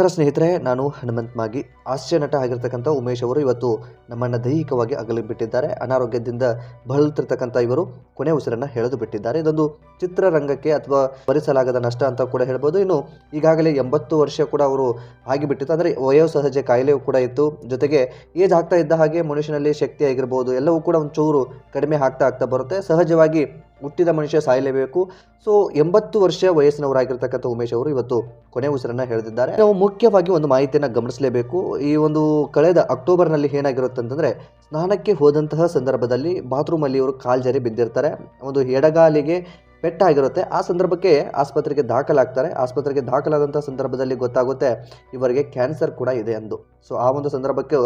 ನಮಸ್ಕಾರ ಸ್ನೇಹಿತರೆ, ನಾನು ಹನುಮಂತ್ ಮಾಗಿ ಹಾಸ್ಯ ನಟ ಆಗಿರ್ತಕ್ಕಂಥ ಉಮೇಶ್ ಅವರು ಇವತ್ತು ನಮ್ಮನ್ನು ದೈಹಿಕವಾಗಿ ಅಗಲಿ ಬಿಟ್ಟಿದ್ದಾರೆ. ಅನಾರೋಗ್ಯದಿಂದ ಬಳಲ್ತಿರ್ತಕ್ಕಂಥ ಇವರು ಕೊನೆ ಉಸಿರನ್ನು ಎಳೆದು ಬಿಟ್ಟಿದ್ದಾರೆ. ಇದೊಂದು ಚಿತ್ರರಂಗಕ್ಕೆ ಅಥವಾ ಭರಿಸಲಾಗದ ನಷ್ಟ ಅಂತ ಕೂಡ ಹೇಳ್ಬೋದು. ಇನ್ನು ಈಗಾಗಲೇ ಎಂಬತ್ತು ವರ್ಷ ಕೂಡ ಅವರು ಆಗಿಬಿಟ್ಟಿತ್ತು. ಅಂದರೆ ವಯೋಸಹಜ ಕಾಯಿಲೆಯೂ ಕೂಡ ಇತ್ತು. ಜೊತೆಗೆ ಏಜ್ ಆಗ್ತಾ ಇದ್ದ ಹಾಗೆ ಮನುಷ್ಯನಲ್ಲಿ ಶಕ್ತಿ ಆಗಿರ್ಬೋದು. ಎಲ್ಲವೂ ಕೂಡ ಒಂಚೂರು ಕಡಿಮೆ ಆಗ್ತಾ ಆಗ್ತಾ ಬರುತ್ತೆ. ಸಹಜವಾಗಿ ಹುಟ್ಟಿದ ಮನುಷ್ಯ ಸಾಯಲೇಬೇಕು. ಸೊ ಎಂಬತ್ತು ವರ್ಷ ವಯಸ್ಸಿನವರಾಗಿರ್ತಕ್ಕಂಥ ಉಮೇಶ್ ಅವರು ಇವತ್ತು ಕೊನೆ ಉಸಿರನ್ನು ಹೇಳಿದ್ದಾರೆ ನಾವು ಮುಖ್ಯವಾಗಿ ಒಂದು ಮಾಹಿತಿಯನ್ನು ಗಮನಿಸಲೇಬೇಕು. ಈ ಒಂದು ಕಳೆದ ಅಕ್ಟೋಬರ್ನಲ್ಲಿ ಏನಾಗಿರುತ್ತೆ ಅಂತಂದ್ರೆ, ಸ್ನಾನಕ್ಕೆ ಹೋದಂತಹ ಸಂದರ್ಭದಲ್ಲಿ ಬಾತ್ರೂಮಲ್ಲಿ ಇವರು ಕಾಲ್ಜರಿ ಬಿದ್ದಿರ್ತಾರೆ. ಒಂದು ಎಡಗಾಲಿಗೆ ಪೆಟ್ಟಾಗಿರುತ್ತೆ. ಆ ಸಂದರ್ಭಕ್ಕೆ ಆಸ್ಪತ್ರೆಗೆ ದಾಖಲಾಗ್ತಾರೆ. ಆಸ್ಪತ್ರೆಗೆ ದಾಖಲಾದಂಥ ಸಂದರ್ಭದಲ್ಲಿ ಗೊತ್ತಾಗುತ್ತೆ, ಇವರಿಗೆ ಕ್ಯಾನ್ಸರ್ ಕೂಡ ಇದೆ ಎಂದು. ಸೊ ಆ ಒಂದು ಸಂದರ್ಭಕ್ಕೆ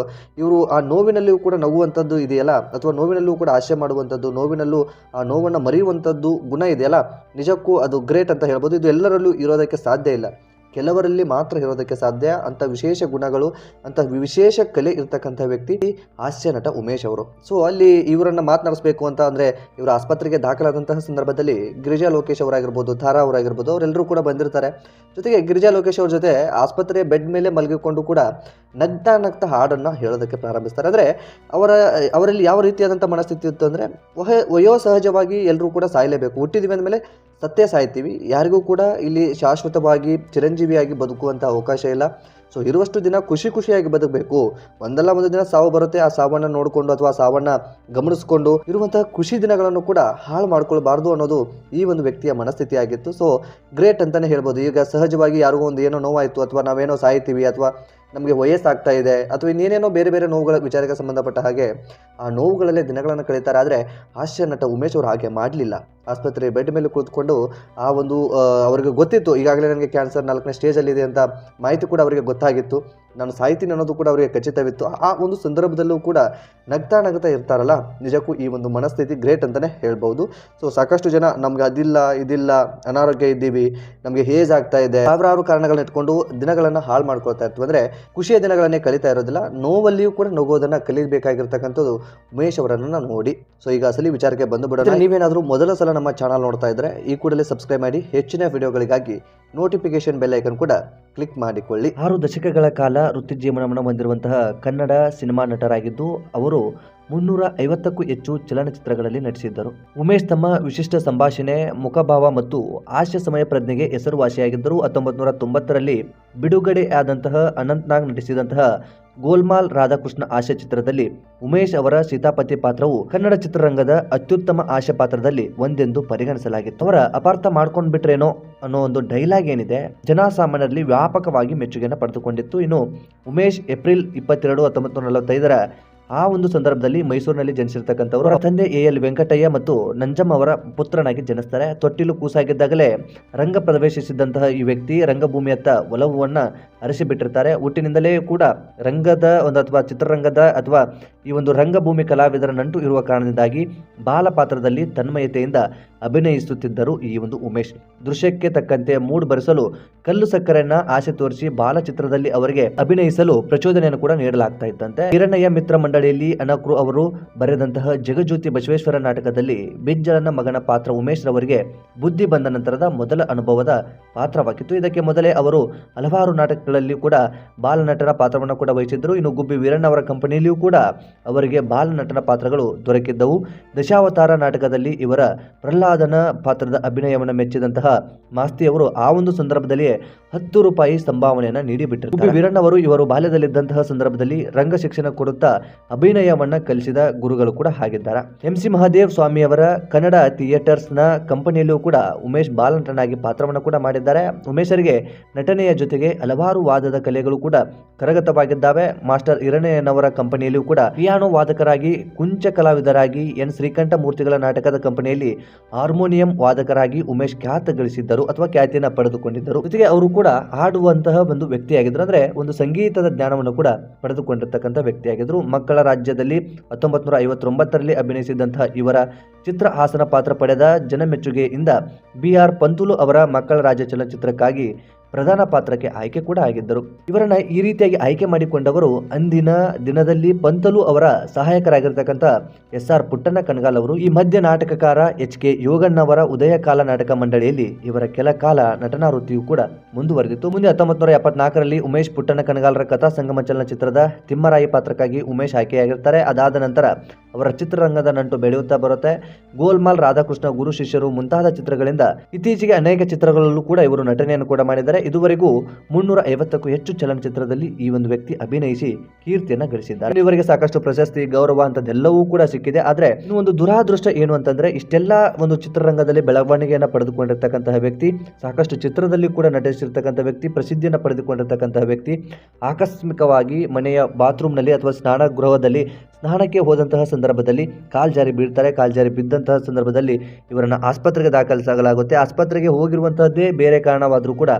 ಇವರು ಆ ನೋವಿನಲ್ಲಿಯೂ ಕೂಡ ನಗುವಂಥದ್ದು ಇದೆಯಲ್ಲ, ಅಥವಾ ನೋವಿನಲ್ಲೂ ಕೂಡ ಆಶೆ ಮಾಡುವಂಥದ್ದು, ನೋವಿನಲ್ಲೂ ಆ ನೋವನ್ನು ಮರೆಯುವಂಥದ್ದು ಗುಣ ಇದೆಯಲ್ಲ, ನಿಜಕ್ಕೂ ಅದು ಗ್ರೇಟ್ ಅಂತ ಹೇಳ್ಬೋದು. ಇದು ಎಲ್ಲರಲ್ಲೂ ಇರೋದಕ್ಕೆ ಸಾಧ್ಯ ಇಲ್ಲ. ಕೆಲವರಲ್ಲಿ ಮಾತ್ರ ಇರೋದಕ್ಕೆ ಸಾಧ್ಯ. ಅಂತ ವಿಶೇಷ ಗುಣಗಳು ಅಂತ ವಿಶೇಷ ಕಲೆ ಇರ್ತಕ್ಕಂಥ ವ್ಯಕ್ತಿ ಹಾಸ್ಯ ನಟ ಉಮೇಶ್ ಅವರು. ಸೊ ಅಲ್ಲಿ ಇವರನ್ನ ಮಾತನಾಡಿಸ್ಬೇಕು ಅಂತ ಅಂದರೆ ಇವರು ಆಸ್ಪತ್ರೆಗೆ ದಾಖಲಾದಂತಹ ಸಂದರ್ಭದಲ್ಲಿ ಗಿರಿಜಾ ಲೋಕೇಶ್ ಅವರಾಗಿರ್ಬೋದು, ಧಾರಾ ಅವರಾಗಿರ್ಬೋದು ಅವರೆಲ್ಲರೂ ಕೂಡ ಬಂದಿರ್ತಾರೆ. ಜೊತೆಗೆ ಗಿರಿಜಾ ಲೋಕೇಶ್ ಅವ್ರ ಜೊತೆ ಆಸ್ಪತ್ರೆ ಬೆಡ್ ಮೇಲೆ ಮಲಗಿಕೊಂಡು ಕೂಡ ನಗ್ತಾ ನಗ್ತಾ ಹಾಡನ್ನು ಹೇಳೋದಕ್ಕೆ ಪ್ರಾರಂಭಿಸ್ತಾರೆ. ಅಂದರೆ ಅವರ, ಅವರಲ್ಲಿ ಯಾವ ರೀತಿಯಾದಂಥ ಮನಸ್ಥಿತಿ ಇತ್ತು ಅಂದರೆ, ವಯೋ ಸಹಜವಾಗಿ ಎಲ್ಲರೂ ಕೂಡ ಸಾಯಲೇಬೇಕು. ಹುಟ್ಟಿದ್ವಿ ಅಂದಮೇಲೆ ಸತ್ತೇ ಸಾಯ್ತೀವಿ. ಯಾರಿಗೂ ಕೂಡ ಇಲ್ಲಿ ಶಾಶ್ವತವಾಗಿ ಚಿರಂಜೀವಿಯಾಗಿ ಬದುಕುವಂಥ ಅವಕಾಶ ಇಲ್ಲ. ಸೊ ಇರುವಷ್ಟು ದಿನ ಖುಷಿ ಖುಷಿಯಾಗಿ ಬದುಕಬೇಕು. ಒಂದಲ್ಲ ಒಂದು ದಿನ ಸಾವು ಬರುತ್ತೆ, ಆ ಸಾವನ್ನ ನೋಡಿಕೊಂಡು ಅಥವಾ ಸಾವನ್ನ ಗಮನಿಸಿಕೊಂಡು ಇರುವಂತಹ ಖುಷಿ ದಿನಗಳನ್ನು ಕೂಡ ಹಾಳು ಮಾಡ್ಕೊಳ್ಬಾರ್ದು ಅನ್ನೋದು ಈ ಒಂದು ವ್ಯಕ್ತಿಯ ಮನಸ್ಥಿತಿ ಆಗಿತ್ತು ಸೊ ಗ್ರೇಟ್ ಅಂತಲೇ ಹೇಳ್ಬೋದು. ಈಗ ಸಹಜವಾಗಿ ಯಾರಿಗೋ ಒಂದು ಏನೋ ನೋವಾಯಿತು ಅಥವಾ ನಾವೇನೋ ಸಾಯ್ತೀವಿ ಅಥವಾ ನಮಗೆ ವಯಸ್ಸಾಗ್ತಾ ಇದೆ ಅಥವಾ ಇನ್ನೇನೇನೋ ಬೇರೆ ಬೇರೆ ನೋವುಗಳ ವಿಚಾರಕ್ಕೆ ಸಂಬಂಧಪಟ್ಟ ಹಾಗೆ, ಆ ನೋವುಗಳಲ್ಲೇ ದಿನಗಳನ್ನು ಕಳೀತಾರೆ. ಆದರೆ ಹಾಸ್ಯ ನಟ ಉಮೇಶ್ ಅವರು ಹಾಗೆ ಮಾಡಲಿಲ್ಲ. ಆಸ್ಪತ್ರೆ ಬೆಡ್ ಮೇಲೆ ಕುಳಿತುಕೊಂಡು ಆ ಒಂದು ಅವರಿಗೆ ಗೊತ್ತಿತ್ತು, ಈಗಾಗಲೇ ನನಗೆ ಕ್ಯಾನ್ಸರ್ ನಾಲ್ಕನೇ ಸ್ಟೇಜಲ್ಲಿದೆ ಅಂತ ಮಾಹಿತಿ ಕೂಡ ಅವರಿಗೆ ಗೊತ್ತಾಗಿತ್ತು. ನಾನು ಸಾಯ್ತೀನಿ ಅನ್ನೋದು ಕೂಡ ಅವರಿಗೆ ಖಚಿತವಿತ್ತು. ಆ ಒಂದು ಸಂದರ್ಭದಲ್ಲೂ ಕೂಡ ನಗ್ತಾ ನಗ್ತಾ ಇರ್ತಾರಲ್ಲ ನಿಜಕ್ಕೂ ಈ ಒಂದು ಮನಸ್ಥಿತಿ ಗ್ರೇಟ್ ಅಂತಲೇ ಹೇಳ್ಬೋದು ಸೊ ಸಾಕಷ್ಟು ಜನ ನಮ್ಗೆ ಅದಿಲ್ಲ ಇದಿಲ್ಲ ಅನಾರೋಗ್ಯ ಇದ್ದೀವಿ ನಮಗೆ ಹೇಜ್ ಆಗ್ತಾ ಇದೆ ಸಾವಿರಾರು ಕಾರಣಗಳನ್ನ ಇಟ್ಕೊಂಡು ದಿನಗಳನ್ನು ಹಾಳು ಮಾಡ್ಕೊಳ್ತಾ ಇರ್ತೀವಿ. ಅಂದರೆ ಖುಷಿಯ ದಿನಗಳನ್ನೇ ಕಲಿತಾ ಇರೋದಿಲ್ಲ ನೋವಲ್ಲಿಯೂ ಕೂಡ ನಗೋದನ್ನು ಕಲಿಬೇಕಾಗಿರ್ತಕ್ಕಂಥದ್ದು ಉಮೇಶ್ ಅವರನ್ನು ನೋಡಿ. ಸೊ ಈಗ ಅಸಲಿ ವಿಚಾರಕ್ಕೆ ಬಂದು ಬಿಡೋಣ. ನೀವೇನಾದರೂ ಮೊದಲ ಸಲ ನಮ್ಮ ಚಾನಲ್ ನೋಡ್ತಾ ಇದ್ರೆ ಈ ಕೂಡಲೇ ಸಬ್ಸ್ಕ್ರೈಬ್ ಮಾಡಿ ಹೆಚ್ಚಿನ ವಿಡಿಯೋಗಳಿಗಾಗಿ ನೋಟಿಫಿಕೇಶನ್ ಬೆಲ್ ಐಕನ್ ಕೂಡ ಕ್ಲಿಕ್ ಮಾಡಿಕೊಳ್ಳಿ. ಆರು ದಶಕಗಳ ಕಾಲ ವೃತ್ತಿ ಜೀವನವನ್ನು ಹೊಂದಿರುವಂತಹ ಕನ್ನಡ ಸಿನಿಮಾ ನಟರಾಗಿದ್ದು, ಅವರು ಮುನ್ನೂರ ಐವತ್ತಕ್ಕೂ ಹೆಚ್ಚು ಚಲನಚಿತ್ರಗಳಲ್ಲಿ ನಟಿಸಿದ್ದರು. ಉಮೇಶ್ ತಮ್ಮ ವಿಶಿಷ್ಟ ಸಂಭಾಷಣೆ, ಮುಖಭಾವ ಮತ್ತು ಹಾಸ್ಯ ಸಮಯ ಪ್ರಜ್ಞೆಗೆ ಹೆಸರುವಾಸಿಯಾಗಿದ್ದರು. ಹತ್ತೊಂಬತ್ತು ನೂರ ತೊಂಬತ್ತರಲ್ಲಿ ಬಿಡುಗಡೆ ಆದಂತಹ ಅನಂತ್ನಾಗ್ ನಟಿಸಿದಂತಹ ಗೋಲ್ಮಾಲ್ ರಾಧಾಕೃಷ್ಣ ಆಶೆ ಚಿತ್ರದಲ್ಲಿ ಉಮೇಶ್ ಅವರ ಸೀತಾಪತಿ ಪಾತ್ರವು ಕನ್ನಡ ಚಿತ್ರರಂಗದ ಅತ್ಯುತ್ತಮ ಆಶೆ ಪಾತ್ರದಲ್ಲಿ ಒಂದೆಂದು ಪರಿಗಣಿಸಲಾಗಿತ್ತು. ಅವರ ಅಪಾರ್ಥ ಮಾಡ್ಕೊಂಡ್ ಬಿಟ್ರೇನೋ ಅನ್ನೋ ಒಂದು ಡೈಲಾಗ್ ಏನಿದೆ, ಜನಸಾಮಾನ್ಯರಲ್ಲಿ ವ್ಯಾಪಕವಾಗಿ ಮೆಚ್ಚುಗೆಯನ್ನು ಪಡೆದುಕೊಂಡಿತ್ತು. ಇನ್ನು ಉಮೇಶ್ ಏಪ್ರಿಲ್ ಇಪ್ಪತ್ತೆರಡು ಹತ್ತೊಂಬತ್ತು ನಲವತ್ತೈದರ ಆ ಒಂದು ಸಂದರ್ಭದಲ್ಲಿ ಮೈಸೂರಿನಲ್ಲಿ ಜನಿಸಿರ್ತಕ್ಕಂಥವರು ತಂದೆ ಎ ಎಲ್ ವೆಂಕಟಯ್ಯ ಮತ್ತು ನಂಜಮ್ಮ ಅವರ ಪುತ್ರನಾಗಿ ಜನಿಸ್ತಾರೆ. ತೊಟ್ಟಿಲು ಕೂಸಾಗಿದ್ದಾಗಲೇ ರಂಗ ಪ್ರವೇಶಿಸಿದ್ದಂತಹ ಈ ವ್ಯಕ್ತಿ ರಂಗಭೂಮಿಯತ್ತ ಒಲವನ್ನ ಅರಸಿಬಿಟ್ಟಿರ್ತಾರೆ. ಹುಟ್ಟಿನಿಂದಲೇ ಕೂಡ ರಂಗದ ಒಂದು ಅಥವಾ ಚಿತ್ರರಂಗದ ಅಥವಾ ಈ ಒಂದು ರಂಗಭೂಮಿ ಕಲಾವಿದರ ನಂಟು ಇರುವ ಕಾರಣದಿಂದಾಗಿ ಬಾಲ ಪಾತ್ರದಲ್ಲಿ ತನ್ಮಯತೆಯಿಂದ ಅಭಿನಯಿಸುತ್ತಿದ್ದರು ಈ ಒಂದು ಉಮೇಶ್. ದೃಶ್ಯಕ್ಕೆ ತಕ್ಕಂತೆ ಮೂಡ್ ಬರೆಸಲು ಕಲ್ಲು ಸಕ್ಕರೆಯನ್ನ ಆಸೆ ತೋರಿಸಿ ಬಾಲ ಚಿತ್ರದಲ್ಲಿ ಅವರಿಗೆ ಅಭಿನಯಿಸಲು ಪ್ರಚೋದನೆಯನ್ನು ಕೂಡ ನೀಡಲಾಗ್ತಾ ಇತ್ತಂತೆ ಹಿರಣ್ಣಯ್ಯ ಮಿತ್ರ ಮಂಡಳಿಯಲ್ಲಿ ಅನಕ್ರು ಅವರು ಬರೆದಂತಹ ಜಗಜ್ಯೋತಿ ಬಸವೇಶ್ವರ ನಾಟಕದಲ್ಲಿ ಬಿಜ್ಜಳನ ಮಗನ ಪಾತ್ರ ಉಮೇಶ್ ರವರಿಗೆ ಬುದ್ಧಿ ಬಂದ ನಂತರದ ಮೊದಲ ಅನುಭವದ ಪಾತ್ರವಾಗಿತ್ತು. ಇದಕ್ಕೆ ಮೊದಲೇ ಅವರು ಹಲವಾರು ನಾಟಕಗಳಲ್ಲಿ ಕೂಡ ಬಾಲನಟನ ಪಾತ್ರವನ್ನು ಕೂಡ ವಹಿಸಿದ್ದರು. ಇನ್ನು ಗುಬ್ಬಿ ವೀರಣ್ಣ ಅವರ ಕಂಪನಿಯಲ್ಲಿಯೂ ಕೂಡ ಅವರಿಗೆ ಬಾಲನಟನ ಪಾತ್ರಗಳು ದೊರಕಿದ್ದವು. ದಶಾವತಾರ ನಾಟಕದಲ್ಲಿ ಇವರ ಪ್ರಹ್ಲಾದನ ಪಾತ್ರದ ಅಭಿನಯವನ್ನು ಮೆಚ್ಚಿದಂತಹ ಮಾಸ್ತಿಯವರು ಆ ಒಂದು ಸಂದರ್ಭದಲ್ಲಿ ಹತ್ತು ರೂಪಾಯಿ ಸಂಭಾವನೆಯನ್ನು ನೀಡಿಬಿಟ್ಟರು ಗುಬ್ಬಿ ವೀರಣ್ಣ ಅವರು ಇವರು ಬಾಲ್ಯದಲ್ಲಿದ್ದಂತಹ ಸಂದರ್ಭದಲ್ಲಿ ರಂಗ ಶಿಕ್ಷಣ ಕೊಡುತ್ತಾ ಅಭಿನಯವನ್ನ ಕಲಿಸಿದ ಗುರುಗಳು ಕೂಡ ಆಗಿದ್ದಾರೆ ಎಂ ಸಿ ಮಹಾದೇವ್ ಸ್ವಾಮಿಯವರ ಕನ್ನಡ ಥಿಯೇಟರ್ಸ್ನ ಕಂಪನಿಯಲ್ಲೂ ಕೂಡ ಉಮೇಶ್ ಬಾಲನಟನಾಗಿ ಪಾತ್ರವನ್ನು ಕೂಡ ಮಾಡಿದ್ದಾರೆ. ಉಮೇಶರಿಗೆ ನಟನೆಯ ಜೊತೆಗೆ ಹಲವಾರು ವಾದದ ಕಲೆಗಳು ಕೂಡ ಕರಗತವಾಗಿದ್ದಾವೆ. ಮಾಸ್ಟರ್ ಹಿರಣ್ಣಯ್ಯನವರ ಕಂಪನಿಯಲ್ಲಿಯೂ ಕೂಡ ಪಿಯಾನೋ ವಾದಕರಾಗಿ, ಕುಂಚ ಕಲಾವಿದರಾಗಿ, ಎನ್. ಶ್ರೀಕಂಠ ಮೂರ್ತಿಗಳ ನಾಟಕದ ಕಂಪನಿಯಲ್ಲಿ ಹಾರ್ಮೋನಿಯಂ ವಾದಕರಾಗಿ ಉಮೇಶ್ ಖ್ಯಾತ ಗಳಿಸಿದ್ದರು ಅಥವಾ ಖ್ಯಾತಿಯನ್ನು ಪಡೆದುಕೊಂಡಿದ್ದರು. ಜೊತೆಗೆ ಅವರು ಕೂಡ ಹಾಡುವಂತಹ ಒಂದು ವ್ಯಕ್ತಿಯಾಗಿದ್ದರು. ಅಂದ್ರೆ ಒಂದು ಸಂಗೀತದ ಜ್ಞಾನವನ್ನು ಕೂಡ ಪಡೆದುಕೊಂಡಿರ್ತಕ್ಕಂಥ ವ್ಯಕ್ತಿಯಾಗಿದ್ದರು. ಮಕ್ಕಳ ರಾಜ್ಯದಲ್ಲಿ ಹತ್ತೊಂಬತ್ತು ನೂರ ಐವತ್ತೊಂಬತ್ತರಲ್ಲಿ ಅಭಿನಯಿಸಿದಂತಹ ಇವರ ಚಿತ್ರ ಹಾಸನ ಪಾತ್ರ ಪಡೆದ ಜನಮೆಚ್ಚುಗೆಯಿಂದ ಬಿ. ಆರ್. ಪಂತುಲು ಅವರ ಮಕ್ಕಳ ರಾಜ್ಯ ಚಲನಚಿತ್ರಕ್ಕಾಗಿ ಪ್ರಧಾನ ಪಾತ್ರಕ್ಕೆ ಆಯ್ಕೆ ಕೂಡ ಆಗಿದ್ದರು. ಇವರನ್ನ ಈ ರೀತಿಯಾಗಿ ಆಯ್ಕೆ ಮಾಡಿಕೊಂಡವರು ಅಂದಿನ ದಿನದಲ್ಲಿ ಪಂತಲು ಅವರ ಸಹಾಯಕರಾಗಿರ್ತಕ್ಕಂಥ ಎಸ್ ಆರ್ ಪುಟ್ಟಣ್ಣ ಕಣಗಾಲ್ ಅವರು. ಈ ಮಧ್ಯ ನಾಟಕಕಾರ ಎಚ್ ಕೆ ಯೋಗಣ್ಣವರ ಉದಯ ಕಾಲ ನಾಟಕ ಮಂಡಳಿಯಲ್ಲಿ ಇವರ ಕೆಲ ಕಾಲ ನಟನಾ ವೃತ್ತಿಯು ಕೂಡ ಮುಂದುವರೆದಿತ್ತು. ಮುಂದೆ ಹತ್ತೊಂಬತ್ತು ನೂರ ಎಪ್ಪತ್ನಾಲ್ಕರಲ್ಲಿ ಉಮೇಶ್ ಪುಟ್ಟಣ್ಣ ಕಣಗಾಲರ ಕಥಾ ಸಂಗಮ ಚಲನಚಿತ್ರದ ತಿಮ್ಮರಾಯಿ ಪಾತ್ರಕ್ಕಾಗಿ ಉಮೇಶ್ ಆಯ್ಕೆಯಾಗಿರ್ತಾರೆ. ಅದಾದ ನಂತರ ಅವರ ಚಿತ್ರರಂಗದ ನಂಟು ಬೆಳೆಯುತ್ತಾ ಬರುತ್ತೆ. ಗೋಲ್ಮಾಲ್, ರಾಧಾಕೃಷ್ಣ, ಗುರು ಶಿಷ್ಯರು ಮುಂತಾದ ಚಿತ್ರಗಳಿಂದ ಇತ್ತೀಚೆಗೆ ಅನೇಕ ಚಿತ್ರಗಳಲ್ಲೂ ಕೂಡ ಇವರು ನಟನೆಯನ್ನು ಕೂಡ ಮಾಡಿದ್ದಾರೆ. ಇದುವರೆಗೂ ಮುನ್ನೂರ ಐವತ್ತಕ್ಕೂ ಹೆಚ್ಚು ಚಲನಚಿತ್ರದಲ್ಲಿ ಈ ಒಂದು ವ್ಯಕ್ತಿ ಅಭಿನಯಿಸಿ ಕೀರ್ತಿಯನ್ನು ಗಳಿಸಿದ್ದಾರೆ. ಇವರಿಗೆ ಸಾಕಷ್ಟು ಪ್ರಶಸ್ತಿ, ಗೌರವ ಅಂತದೆಲ್ಲವೂ ಕೂಡ ಸಿಕ್ಕಿದೆ. ಆದರೆ ಒಂದು ದುರಾದೃಷ್ಟ ಏನು ಅಂತಂದ್ರೆ ಇಷ್ಟೆಲ್ಲ ಒಂದು ಚಿತ್ರರಂಗದಲ್ಲಿ ಬೆಳವಣಿಗೆಯನ್ನ ಪಡೆದುಕೊಂಡಿರ್ತಕ್ಕಂತಹ ವ್ಯಕ್ತಿ, ಸಾಕಷ್ಟು ಚಿತ್ರದಲ್ಲಿ ಕೂಡ ನಟಿಸಿರ್ತಕ್ಕಂಥ ವ್ಯಕ್ತಿ, ಪ್ರಸಿದ್ಧಿಯನ್ನು ಪಡೆದುಕೊಂಡಿರ್ತಕ್ಕಂತಹ ವ್ಯಕ್ತಿ, ಆಕಸ್ಮಿಕವಾಗಿ ಮನೆಯ ಬಾತ್ರೂಮ್ನಲ್ಲಿ ಅಥವಾ ಸ್ನಾನಗೃಹದಲ್ಲಿ ಸ್ನಾನಕ್ಕೆ ಹೋದಂತಹ ಸಂದರ್ಭದಲ್ಲಿ ಕಾಲ್ಜಾರಿ ಬೀಳ್ತಾರೆ ಕಾಲ್ಜಾರಿ ಬಿದ್ದಂತಹ ಸಂದರ್ಭದಲ್ಲಿ ಇವರನ್ನು ಆಸ್ಪತ್ರೆಗೆ ದಾಖಲಿಸಲಾಗುತ್ತೆ. ಆಸ್ಪತ್ರೆಗೆ ಹೋಗಿರುವಂತಹದ್ದೇ ಬೇರೆ ಕಾರಣವಾದರೂ ಕೂಡ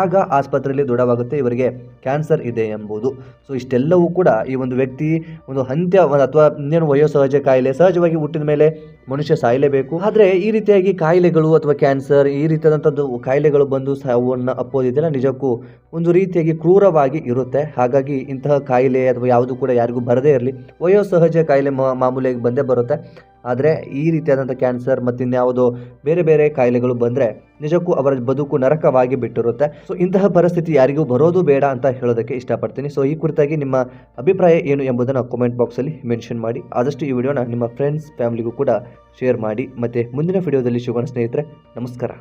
ಆಗ ಆಸ್ಪತ್ರೆಯಲ್ಲಿ ದೃಢವಾಗುತ್ತೆ, ಇವರಿಗೆ ಕ್ಯಾನ್ಸರ್ ಇದೆ ಎಂಬುದು. ಸೊ ಇಷ್ಟೆಲ್ಲವೂ ಕೂಡ ಈ ಒಂದು ವ್ಯಕ್ತಿ ಒಂದು ಅಂತ್ಯ ಅಥವಾ ಇನ್ನೇನು ವಯೋಸಹಜ ಕಾಯಿಲೆ, ಸಹಜವಾಗಿ ಹುಟ್ಟಿದ ಮೇಲೆ ಮನುಷ್ಯ ಸಾಯಲೇಬೇಕು. ಆದರೆ ಈ ರೀತಿಯಾಗಿ ಕಾಯಿಲೆಗಳು ಅಥವಾ ಕ್ಯಾನ್ಸರ್, ಈ ರೀತಿಯಾದಂಥದ್ದು ಕಾಯಿಲೆಗಳು ಬಂದು ಸಾವನ್ನು ಅಪ್ಪೋದಿದೆಯಲ್ಲ, ನಿಜಕ್ಕೂ ಒಂದು ರೀತಿಯಾಗಿ ಕ್ರೂರವಾಗಿ ಇರುತ್ತೆ. ಹಾಗಾಗಿ ಇಂತಹ ಕಾಯಿಲೆ ಅಥವಾ ಯಾವುದು ಕೂಡ ಯಾರಿಗೂ ಬರದೇ ಇರಲಿ. ವಯೋಸಹಜ ಕಾಯಿಲೆ ಮಾಮೂಲಿಯಾಗಿ ಬಂದೇ ಬರುತ್ತೆ. ಆದರೆ ಈ ರೀತಿಯಾದಂಥ ಕ್ಯಾನ್ಸರ್ ಮತ್ತು ಇನ್ಯಾವುದೋ ಬೇರೆ ಬೇರೆ ಕಾಯಿಲೆಗಳು ಬಂದರೆ ನಿಜಕ್ಕೂ ಅವರ ಬದುಕು ನರಕವಾಗಿ ಬಿಟ್ಟಿರುತ್ತೆ. ಸೊ ಇಂತಹ ಪರಿಸ್ಥಿತಿ ಯಾರಿಗೂ ಬರೋದು ಬೇಡ ಅಂತ ಹೇಳೋದಕ್ಕೆ ಇಷ್ಟಪಡ್ತೀನಿ. ಸೊ ಈ ಕುರಿತಾಗಿ ನಿಮ್ಮ ಅಭಿಪ್ರಾಯ ಏನು ಎಂಬುದನ್ನು ಕಮೆಂಟ್ ಬಾಕ್ಸಲ್ಲಿ ಮೆನ್ಷನ್ ಮಾಡಿ. ಆದಷ್ಟು ಈ ವಿಡಿಯೋನ ನಿಮ್ಮ ಫ್ರೆಂಡ್ಸ್ ಫ್ಯಾಮಿಲಿಗೂ ಕೂಡ ಶೇರ್ ಮಾಡಿ. ಮತ್ತು ಮುಂದಿನ ವಿಡಿಯೋದಲ್ಲಿ ಶುಭನ ಸ್ನೇಹಿತರೆ, ನಮಸ್ಕಾರ.